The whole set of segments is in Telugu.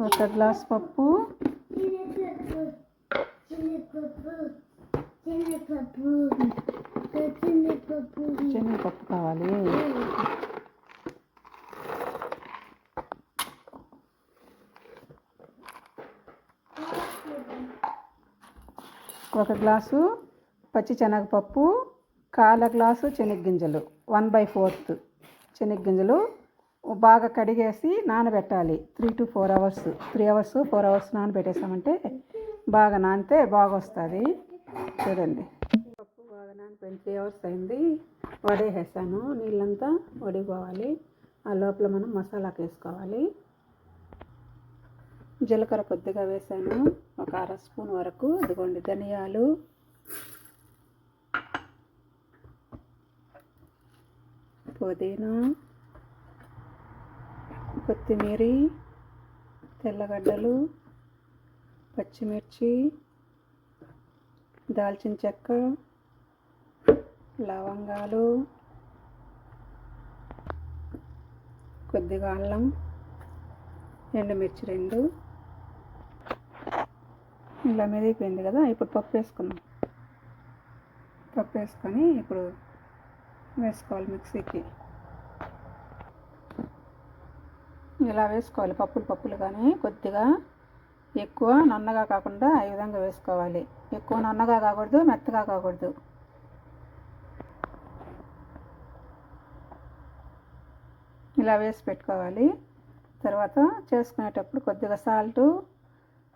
ఒక గ్లాస్ పప్పు. శనగపప్పు కావాలి. ఒక గ్లాసు పచ్చి శనగపప్పు కాల గ్లాసు శనగగింజలు. వన్ బై ఫోర్త్ శనగగింజలు. బాగా కడిగేసి నానబెట్టాలి. Three to four hours. Three hours four hours నానబెట్టేసామంటే బాగా నానితే బాగా వస్తుంది చూడండి. పప్పు బాగా నానిపోయింది. త్రీ అవర్స్ అయింది. వడేసేసాను. నీళ్ళంతా వడిపోవాలి ఆ లోపల మనం మసాలాకి వేసుకోవాలి. జీలకర్ర కొద్దిగా వేసాను. ఒక అర స్పూన్ వరకు. ఇదిగోండి ధనియాలు. పుదీనా. కొత్తిమీర తెల్లగడ్డలు పచ్చిమిర్చి దాల్చిన చెక్క లవంగాలు కొద్దిగా అల్లం ఎండుమిర్చి రెండు. ఇలా మెదిగిపోయింది కదా ఇప్పుడు పప్పు వేసుకున్నాం పప్పు వేసుకొని ఇప్పుడు వేసుకోవాలి మిక్సీకి. ఇలా వేసుకోవాలి. పప్పులు పప్పులు కానీ కొద్దిగా ఎక్కువ నన్నగా కాకుండా ఈ విధంగా వేసుకోవాలి. ఎక్కువ నన్నగా కాకూడదు మెత్తగా కాకూడదు. ఇలా వేసి పెట్టుకోవాలి. తర్వాత చేసుకునేటప్పుడు కొద్దిగా సాల్టు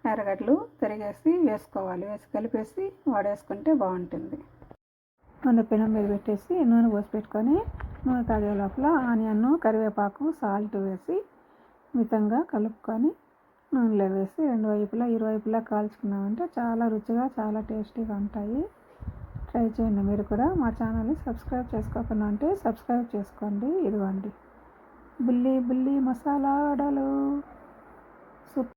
ఎర్రగడ్డలు తిరిగేసి వేసుకోవాలి. వేసి కలిపేసి వాడేసుకుంటే బాగుంటుంది. నూనె పెనం మీద పెట్టేసి నూనె పోసి పెట్టుకొని నూనె తాగే లోపల ఆనియన్ కరివేపాకు సాల్ట్ వేసి మితంగా కలుపుకొని నూనెలో వేసి రెండు వైపులా ఇరువైపులా కాల్చుకున్నామంటే చాలా రుచిగా చాలా టేస్టీగా ఉంటాయి. ట్రై చేయండి మీరు కూడా. మా ఛానల్ని సబ్స్క్రైబ్ చేసుకోకుండా ఉంటే సబ్స్క్రైబ్ చేసుకోండి. ఇదిగోండి. బుల్లి బుల్లి మసాలా వడలు